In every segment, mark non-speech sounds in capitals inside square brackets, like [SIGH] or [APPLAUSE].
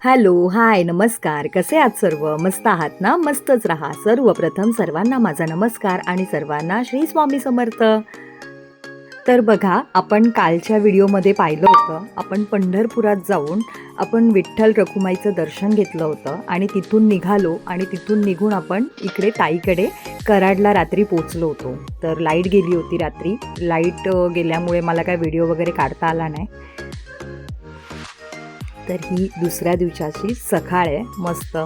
Hello hi नमस्कार. कसे आहात सर्व? मस्त आहात ना? मस्तच राहा. सर्वप्रथम सर्वांना माझा नमस्कार आणि सर्वांना श्री स्वामी समर्थ. तर बघा आपण कालच्या व्हिडिओमध्ये पाहिलं होतं आपण पंढरपुरात जाऊन आपण विठ्ठल रखुमाईचं दर्शन घेतलं होतं आणि तिथून निघालो आणि तिथून निघून आपण इकडे ताईकडे कराडला रात्री पोचलो होतो. तर लाइट गेली होती रात्री. लाइट गेल्यामुळे मला काय व्हिडिओ वगैरे काढता आला नाही. तर ही दुसऱ्या दिवसाची सकाळ आहे. मस्त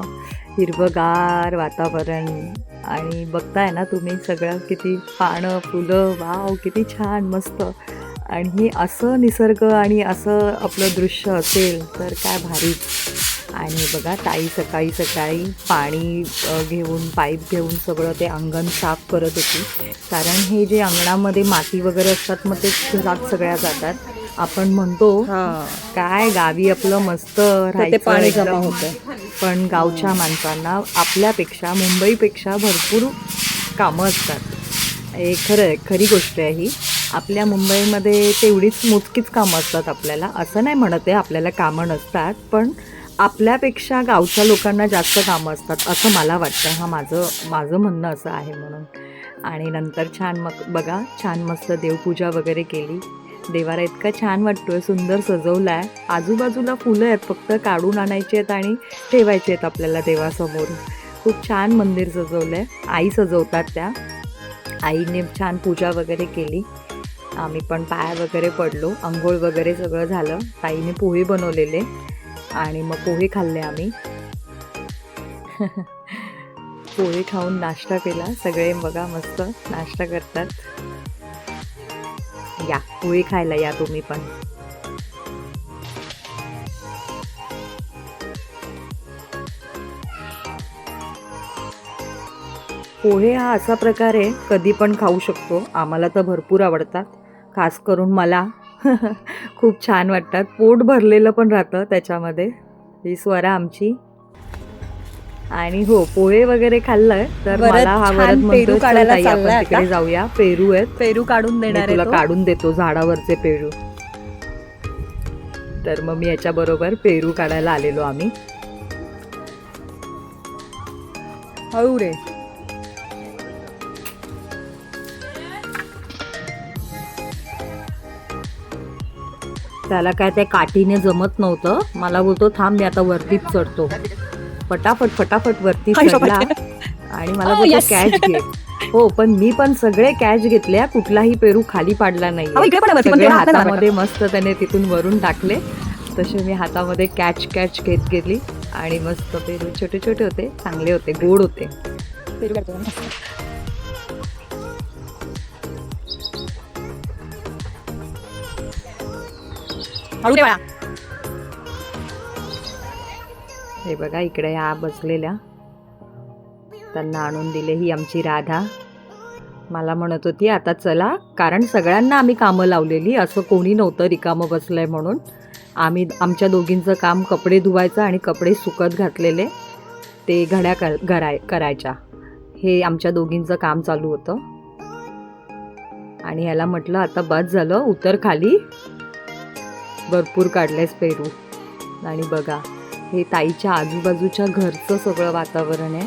हिरवगार वातावरण. आणि बघताय ना तुम्ही सगळं किती पानं फुलं वाव किती छान मस्त. आणि हे असं निसर्ग आणि असं आपलं दृश्य असेल तर काय भारीच आणि बघा ताई सकाळी सकाळी पाणी घेऊन पाईप घेऊन सगळं ते अंगण साफ करत होती. कारण हे जे अंगणामध्ये माती वगैरे असतात मग ते घरात सगळ्या जातात. आपण म्हणतो काय गावी आपलं मस्त पाणी. जमा होतं. पण गावच्या माणसांना आपल्यापेक्षा मुंबईपेक्षा भरपूर कामं असतात. हे खरं खरी गोष्ट आहे ही. आपल्या मुंबईमध्ये तेवढीच मोजकीच कामं असतात आपल्याला. असं नाही म्हणत आहे आपल्याला कामं नसतात पण आपल्यापेक्षा गावच्या लोकांना जास्त कामं असतात असं मला वाटतं. हा माझं माझं म्हणणं असं आहे म्हणून. आणि नंतर छान मग बघा छान मस्त देवपूजा वगैरे केली. देवारा इतका छान वाटतोय सुंदर सजवला आहे आजूबाजूला फुलं आहेत फक्त काढून आणायची आहेत आणि ठेवायची आहेत आपल्याला देवासमोर. खूप छान मंदिर सजवलं आहे आई सजवतात त्या. आईने छान पूजा वगैरे केली. आम्ही पण पाया वगैरे पडलो आंघोळ वगैरे सगळं झालं. ताईने पोहे बनवलेले आणि मग पोहे खाल्ले आम्ही. [LAUGHS] पोहे खाऊन नाश्ता केला सगळे बघा मस्त नाश्ता करतात. या पोळी खायला या तुम्ही पण. पोहे हा असा प्रकार आहे कधी पण खाऊ शकतो. आम्हाला तर भरपूर आवडतात. खास करून मला. [LAUGHS] खूप छान वाटतात. पोट भरलेलं पण राहतं त्याच्यामध्ये. ही स्वरा आमची. आणि हो पोहे वगैरे खाल्लंय तर मला हा वरद पेरू म्हणतोय, "चल काढायला चाललाय तिकडे आता." जाऊया. पेरू आहेत. पेरू काढून देणार तुला. काढून देतो झाडावरचे पेरू. तर मग मी याच्या बरोबर पेरू काढायला आलेलो आम्ही. हळू रे. त्याला काय त्या काठीने जमत नव्हतं. मला बोलतो थांब मी आता वरतीच चढतो. फटाफट फटाफट वरती चढला. आणि मला बोलतो. कॅच घे. हो पण मी पण सगळे कॅच घेतल्या कुठलाही पेरू खाली पाडला सगळे नाही हातामध्ये मस्त त्याने तिथून वरून टाकले. तसे मी हातामध्ये कॅच कॅच घेत गेली आणि मस्त पेरू छोटे छोटे होते चांगले होते गोड होते. पेरू हे बघा इकडे ह्या बसलेल्या. त्यांना आणून दिले ही आमची राधा. मला म्हणत होती आता चला कारण सगळ्यांना आम्ही कामं लावलेली असं कोणी नव्हतं रिकामं बसलं आहे म्हणून. आम्ही आमच्या दोघींचं काम कपडे धुवायचं आणि कपडे सुकत घातलेले ते घड्या कर घराय करायच्या. हे आमच्या दोघींचं काम चालू होतं. आणि ह्याला म्हटलं आता बस झालं उतर खाली. भरपूर काढलेस पेरू. आणि बघा हे ताईच्या आजूबाजूच्या घरचं सगळं वातावरण आहे.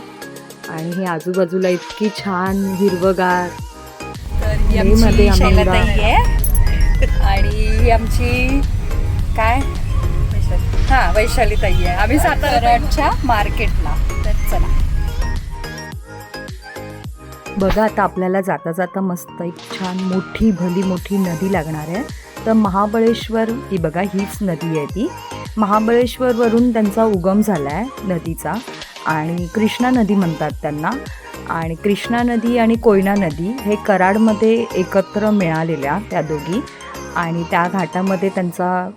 आणि हे आजूबाजूला इतकी छान हिरवगार ही मध्ये आहे. आणि ही आमची काय? हा वैशाली ताई आहे. आम्ही साताराच्या मार्केटला. तर चला. बघा आता आपल्याला जाता जाता मस्त एक छान मोठी भली मोठी नदी लागणार आहे. तर महाबळेश्वर ही बघा हीच नदी आहे ती. महाबळेश्वरवरून त्यांचा उगम झाला आहे नदीचा. आणि कृष्णा नदी म्हणतात त्यांना. आणि कृष्णा नदी आणि कोयना नदी हे कराडमध्ये एकत्र मिळालेल्या त्या दोघी. आणि त्या घाटामध्ये त्यांचा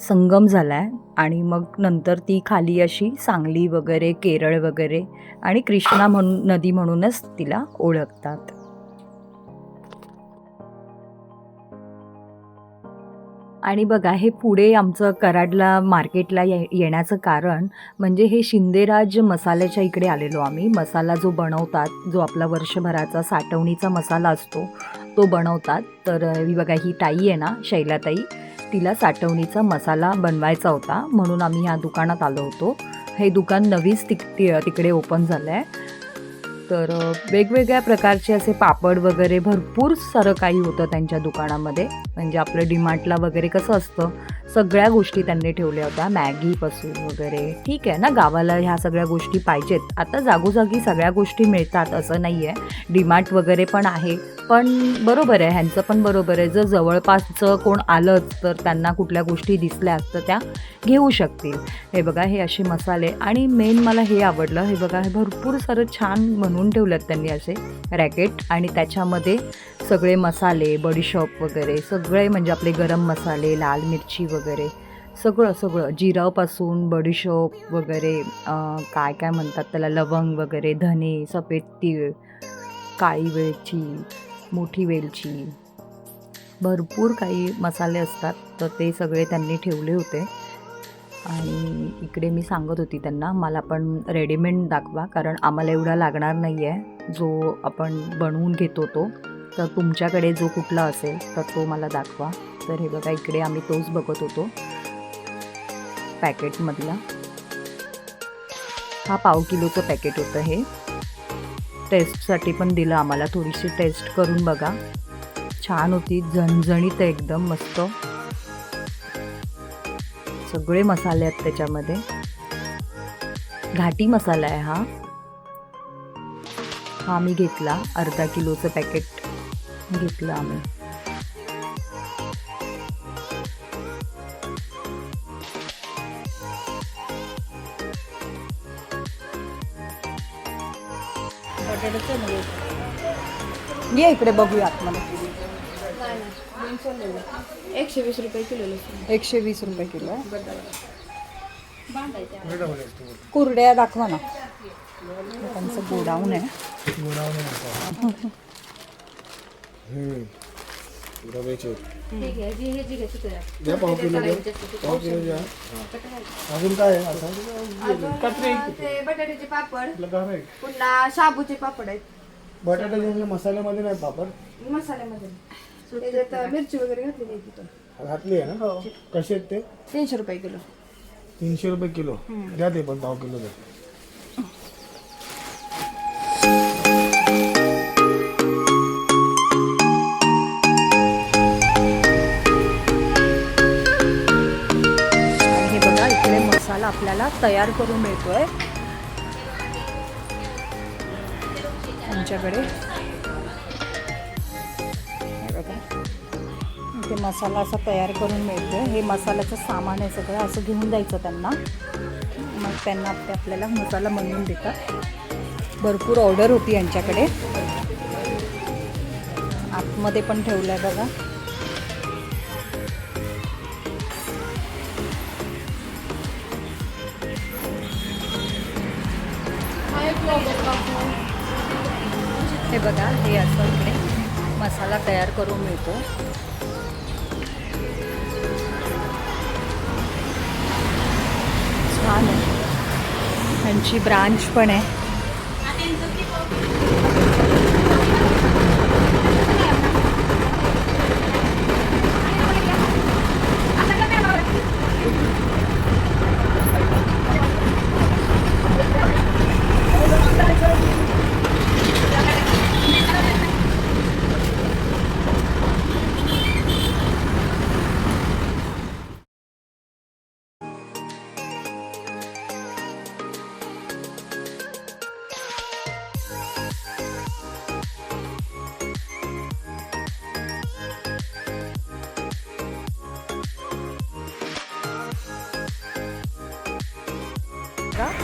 संगम झाला आहे आणि मग नंतर ती खाली अशी सांगली वगैरे केरळ वगैरे आणि कृष्णा म्हणून नदी म्हणूनच तिला ओळखतात. आणि बघा हे पुढे आमचं कराडला मार्केटला ये येण्याचं कारण म्हणजे हे शिंदेराज मसाल्याच्या इकडे आलेलो आम्ही. मसाला जो बनवतात जो आपला वर्षभराचा साठवणीचा मसाला असतो तो बनवतात. तर ही बघा ही ताई आहे ना शैलाताई तिला साठवणीचा मसाला बनवायचा होता. म्हणून आम्ही ह्या दुकानात आलो होतो. हे दुकान नवीच तिक ति- तिकडे ओपन झालं आहे तर वेगवेगळ्या प्रकारचे असे पापड वगैरे भरपूर सारं काही होतं त्यांच्या दुकानामध्ये. म्हणजे आपलं डिमार्टला वगैरे कसं असतं सगळ्या गोष्टी त्यांनी ठेवल्या होत्या. मॅगीपासून वगैरे. ठीक आहे ना? गावाला ह्या सगळ्या गोष्टी पाहिजेत. आता जागोजागी सगळ्या गोष्टी मिळतात असं नाही आहे डिमार्ट वगैरे पण आहे. पण बरोबर आहे. ह्यांचं पण बरोबर आहे. जर जवळपासचं कोण आलंच तर त्यांना कुठल्या गोष्टी दिसल्यास तर त्या घेऊ शकतील. हे बघा हे असे मसाले. आणि मेन मला हे आवडलं. हे बघा हे भरपूर सारं छान म्हणून ठेवलं त्यांनी असे रॅकेट आणि त्याच्यामध्ये सगळे मसाले बडीशॉप वगैरे सगळे म्हणजे आपले गरम मसाले लाल मिरची वगैरे वगैरे. सगळं सगळं. जिरापासून बडीशॉप वगैरे काय काय म्हणतात त्याला लवंग वगैरे धने सफेद तीळ काळी वेलची मोठी वेलची. भरपूर काही मसाले असतात तर ते सगळे त्यांनी ठेवले होते. आणि इकडे मी सांगत होती त्यांना मला पण रेडीमेड दाखवा कारण आम्हाला एवढा लागणार नाही आहे जो आपण बनवून घेतो तो तर तुमच्याकडे जो कुठला असेल तर तो मला दाखवा. तर हे बघा इकडे आम्ही तोच बघत होतो. पॅकेटमधला हा पाव किलोचं पॅकेट होतं हे. टेस्टसाठी पण दिलं आम्हाला. थोडीशी टेस्ट करून बघा. छान होती. झणझणीत एकदम मस्त. सगळे मसाले आहेत त्याच्यामध्ये. घाटी मसाला आहे हा. हा मी घेतला. अर्धा किलोचं पॅकेट घेतलं आम्ही. ये इकडे बघूया आतमध्ये. एकशे वीस रुपये किलो लसूण. एकशे वीस रुपये किलो. कुरड्या दाखवा ना. त्यांचं गोडाऊन आहे. रव्याचे. ठीक आहे जी हे जी घ्यायची तुला द्या पाव किलो द्या पाव किलो द्या अजून काय आहे आता? ते बटाट्याचे पापड. आहे. पुन्हा शाबूचे पापड आहेत. बटाट्याचे म्हणजे मसाल्यामध्ये नाही पापड. मसाल्यामध्ये. त्याच्यात मिरची वगैरे घातलेली आहे तिथं. घातली आहे ना? कसे आहेत ते? तीनशे रुपये किलो. तीनशे रुपये किलो. द्या ते पण पाव किलो द्या. आणि हे बघा इकडे मसाला आपल्याला तयार करून मिळतोय. आमच्याकडे. ते मसाला असा तयार करून मिळतो हे मसाल्याचं सामान आहे सगळं. असं घेऊन जायचं त्यांना. मग त्यांना ते आपल्याला मसाला बनवून देतात. भरपूर ऑर्डर होती यांच्याकडे. आतमध्ये पण ठेवलं आहे. बघा हे बघा हे असं इकडे मसाला तयार करून मिळतो. छान आहे. त्यांची ब्रांच पण आहे.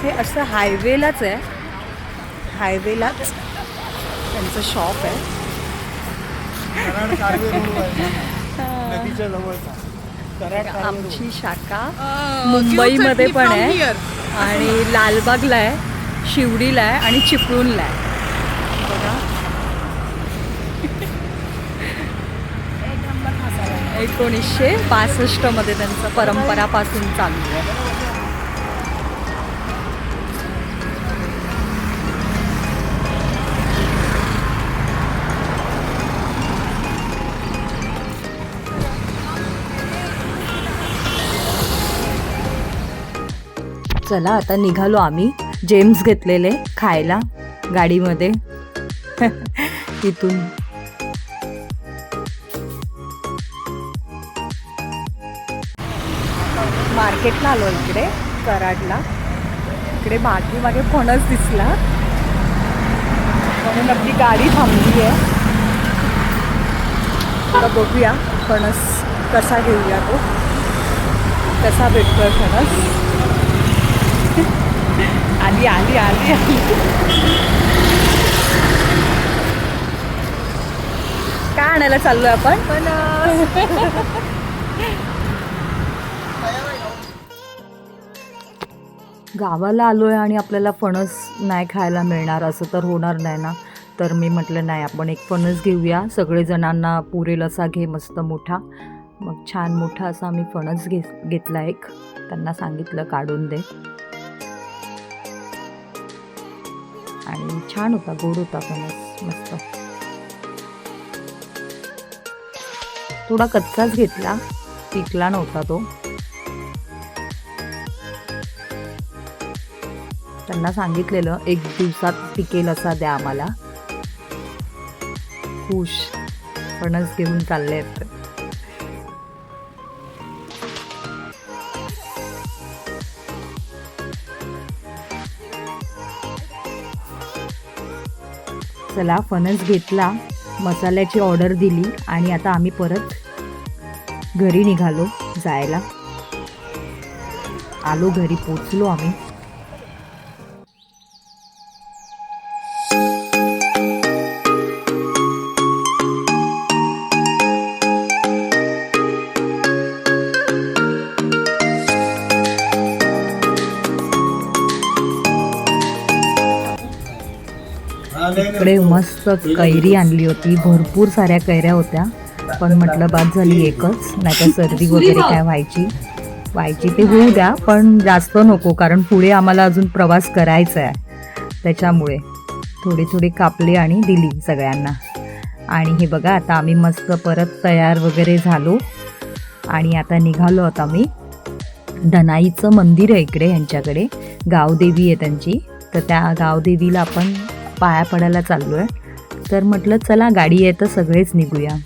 हे असं हायवेलाच आहे. हायवेलाच त्यांचं शॉप आहे. [LAUGHS] आमची शाखा मुंबईमध्ये पण आहे आणि लालबागला आहे शिवडीला आहे आणि चिपळूणला आहे. [LAUGHS] एकोणीसशे बासष्टमध्ये त्यांचं परंपरापासून चालू आहे. चला आता निघालो आम्ही. जेम्स घेतलेले खायला गाडीमध्ये. [LAUGHS] तिथून मार्केटला आलो इकडे कराडला. इकडे मागे मागे फणस दिसला. म्हणून आपली गाडी थांबली आहे आता बघूया फणस कसा घेऊया तो. कसा भेटतोय फणस [LAUGHS] आली आली आली आली. काय आणायला चाललोय आपण? पण [LAUGHS] गावाला आलोय आणि आपल्याला फणस नाही खायला मिळणार असं तर होणार नाही ना? तर मी म्हटलं नाही आपण एक फणस घेऊया. सगळेजणांना पुरेल असा घे मस्त मोठा. मग छान मोठा असा मी फणस घे घेतला एक. त्यांना सांगितलं काढून दे. आणि छान होता गोड होता फणस मस्त. थोडा कच्चाच घेतला पिकला नव्हता तो. त्यांना सांगितलेलं एक दिवसात पिकेल असा द्या आम्हाला. खुश. फणस घेऊन चालले आहेत. चला फणस घेतला मसाल्याची ऑर्डर दिली आणि आता आम्ही परत घरी निघालो जायला. आलो घरी पोचलो आम्ही. इकडे मस्त कैरी आणली होती. भरपूर साऱ्या कैऱ्या होत्या. पण म्हटलं बाद झाली एकच. नाही सर्दी वगैरे काय व्हायची? व्हायची ते होऊ द्या पण जास्त नको. कारण पुढे आम्हाला अजून प्रवास करायचा आहे त्याच्यामुळे थोडी थोडी कापली आणि दिली सगळ्यांना. आणि हे बघा आता आम्ही मस्त परत तयार वगैरे झालो. आणि आता निघालो आता मी. धनाईचं मंदिर आहे इकडे यांच्याकडे. गावदेवी आहे त्यांची. तर त्या गावदेवीला आपण पाया पडायला चाललो आहे तर म्हटलं चला गाडी आहे तर सगळेच निघूया.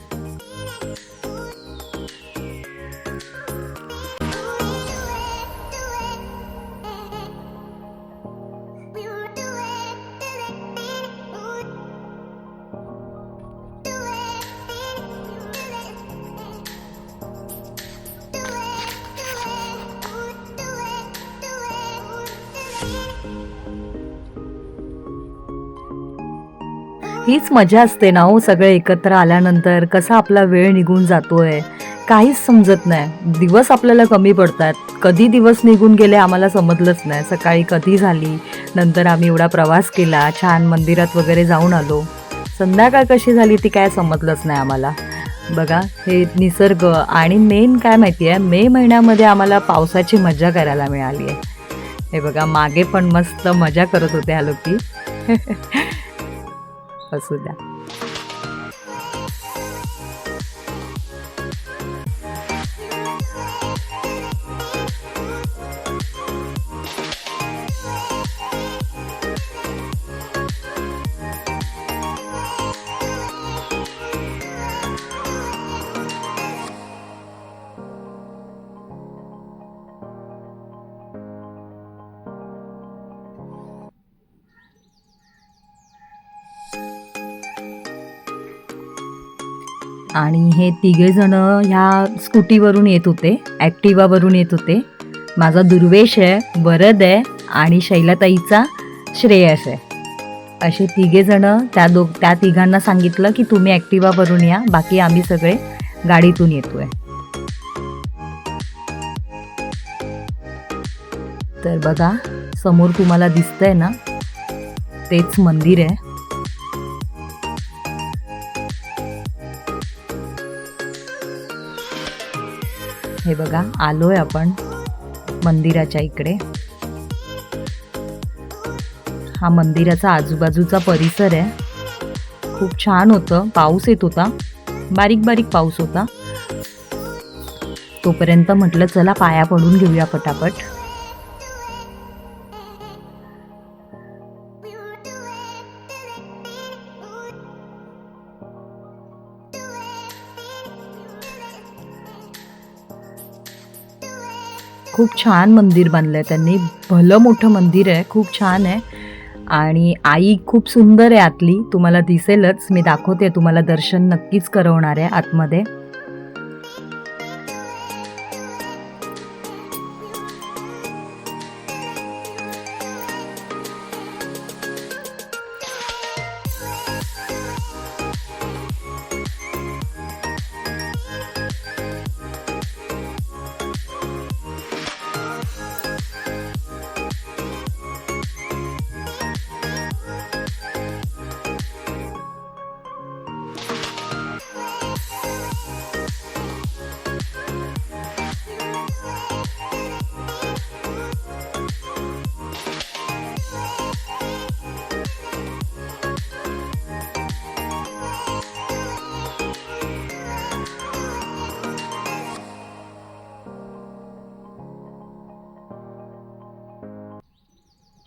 हीच मजा असते ना हो सगळे एकत्र आल्यानंतर. कसा आपला वेळ निघून जातोय. काहीच समजत नाही. दिवस आपल्याला कमी पडतात. कधी दिवस निघून गेले आम्हाला समजलंच नाही. सकाळी कधी झाली नंतर आम्ही एवढा प्रवास केला छान मंदिरात वगैरे जाऊन आलो. संध्याकाळ कशी झाली ती काय समजलंच नाही आम्हाला. बघा हे निसर्ग आणि मेन काय माहिती आहे? मे महिन्यामध्ये आम्हाला पावसाची मजा करायला मिळाली आहे. हे बघा मागे पण मस्त मजा करत होते ह्या लोकी. [LAUGHS] असू द्या आणि हे तिघेजण ह्या स्कूटीवरून येत होते ॲक्टिवावरून येत होते. माझा दुर्वेश आहे वरद आहे आणि शैलाताईचा श्रेयस आहे. असे तिघेजण त्या दो त्या तिघांना सांगितलं की तुम्ही ॲक्टिवावरून या बाकी आम्ही सगळे गाडीतून येतोय. तर बघा समोर तुम्हाला दिसतंय ना तेच मंदिर आहे. हे बघा आलोय आपण मंदिराच्या इकडे. हा मंदिराचा आजूबाजूचा परिसर आहे. खूप छान होतं. पाऊस येत होता. बारीक बारीक पाऊस होता. तोपर्यंत म्हटलं चला पाया पडून घेऊया पटापट. खूप छान मंदिर बांधलं आहे त्यांनी. भलं मोठं मंदिर आहे खूप छान आहे. आणि आई खूप सुंदर आहे आतली. तुम्हाला दिसेलच. मी दाखवते तुम्हाला दर्शन नक्कीच करवणार आहे आतमध्ये.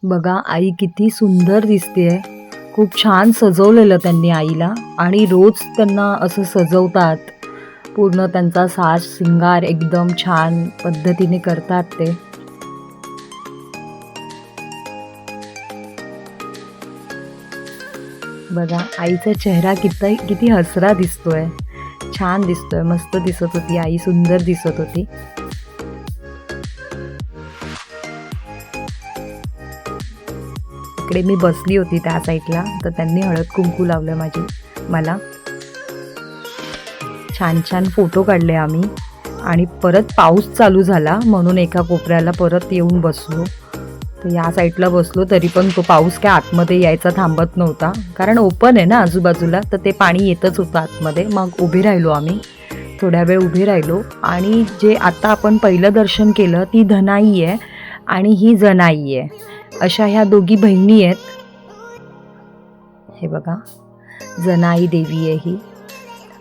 बघा आई किती सुंदर दिसते खूप छान सजवलेलं त्यांनी आईला आणि रोज त्यांना असं सजवतात. पूर्ण त्यांचा साज सिंगार एकदम छान पद्धतीने करतात ते. बघा आईचा चेहरा किती किती हसरा दिसतोय. छान दिसतोय मस्त दिसत होती आई सुंदर दिसत होती. इकडे मी बसली होती त्या साईडला. तर त्यांनी हळद कुंकू लावलं माझी. मला. छान छान फोटो काढले आम्ही. आणि परत पाऊस चालू झाला म्हणून एका कोपऱ्याला परत येऊन बसलो. तर या साईडला बसलो तरी पण तो पाऊस काय आतमध्ये यायचा थांबत नव्हता. कारण ओपन आहे ना आजूबाजूला तर ते पाणी येतच होतं आतमध्ये. मग उभे राहिलो आम्ही. थोड्या वेळ उभे राहिलो. आणि जे आता आपण पहिलं दर्शन केलं ती धनाई आहे. आणि ही जनाई आहे. अशा ह्या दोघी बहिणी आहेत. हे बघा जनाई देवी आहे ही.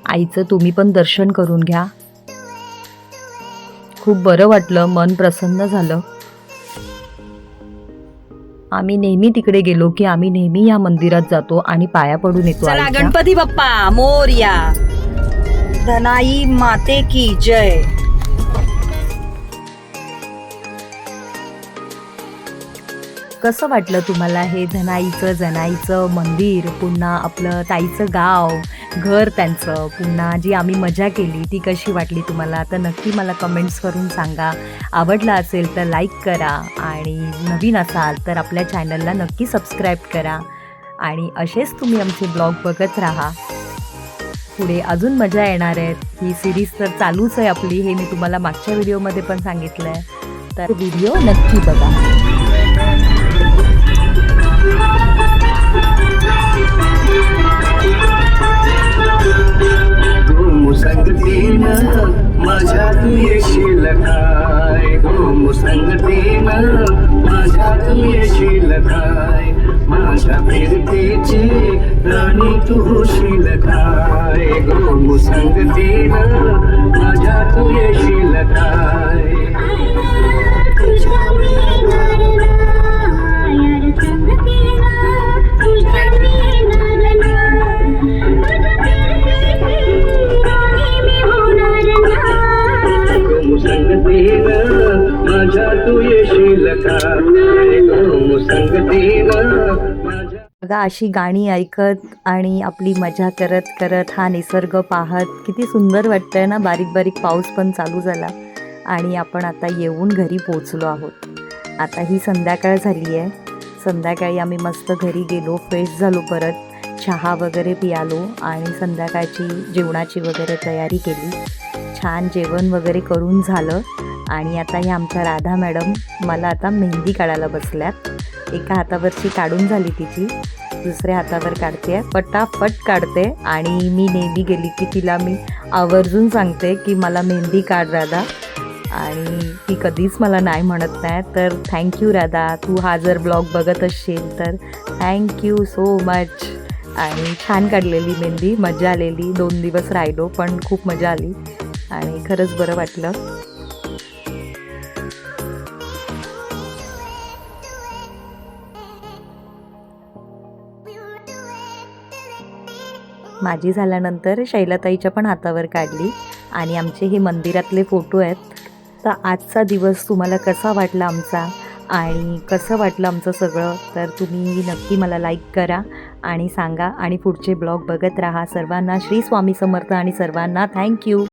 आईचं तुम्ही पण दर्शन करून घ्या. खूप बरं वाटलं मन प्रसन्न झालं. आम्ही नेहमी तिकडे गेलो की आम्ही नेहमी या मंदिरात जातो आणि पाया पडून येतो चला. गणपती बाप्पा मोरया. धनाई माते की जय. कसं वाटलं तुम्हाला हे धनाईचं जनाईचं मंदिर पुन्हा आपलं ताईचं गाव घर त्यांचं पुन्हा जी आम्ही मजा केली ती कशी वाटली तुम्हाला? तर नक्की मला कमेंट्स करून सांगा. आवडला असेल तर लाईक करा आणि नवीन असाल तर आपल्या चॅनलला नक्की सबस्क्राईब करा. आणि असेच तुम्ही आमचे ब्लॉग बघत राहा. पुढे अजून मजा येणार आहेत ही सिरीज तर चालूच आहे आपली हे मी तुम्हाला मागच्या व्हिडिओमध्ये पण सांगितलं आहे तर व्हिडिओ नक्की बघा. तू संगतीन माझ्या तू येशील काय तू हो, संगतीन माझ्या तू येशील काय माझ्या फिरतीची राणी तू होशील काय गो हो, संगतीन माझ्या बघा अशी गाणी ऐकत आणि आपली मजा करत करत हा निसर्ग पाहत किती सुंदर वाटतंय ना? बारीक बारीक पाऊस पण चालू झाला आणि आपण आता येऊन घरी पोचलो आहोत. आता ही संध्याकाळ झाली आहे संध्याकाळी आम्ही मस्त घरी गेलो फ्रेश झालो परत. चहा वगैरे पियालो आणि संध्याकाळची जेवणाची वगैरे तयारी केली. छान जेवण वगैरे करून झालं आणि आता ह्या आमच्या राधा मॅडम मला आता मेहंदी काढायला बसल्यात. एका हातावरची काढून झाली तिची. दुसऱ्या हातावर काढते. पटापट काढते आणि मी नेहमी गेली की तिला मी आवर्जून सांगते की मला मेहंदी काढ राधा. आणि ती कधीच मला नाही म्हणत नाही. तर थँक्यू राधा. तू हा जर ब्लॉग बघत असशील तर थँक्यू सो मच आणि छान काढलेली मेहंदी. मजा आलेली. दोन दिवस राहिलो पण खूप मजा आली. आणि खरंच बरं वाटलं. माझी झाल्यानंतर शैलाताईच्या पण हातावर काढली आणि आमचे हे मंदिरातले फोटो आहेत. तर आजचा दिवस तुम्हाला कसा वाटला आमचा? आणि कसं वाटलं आमचं सगळं? तर तुम्ही नक्की मला लाईक करा आणि सांगा आणि पुढचे ब्लॉग बघत राहा. सर्वांना श्री स्वामी समर्थ आणि सर्वांना थँक्यू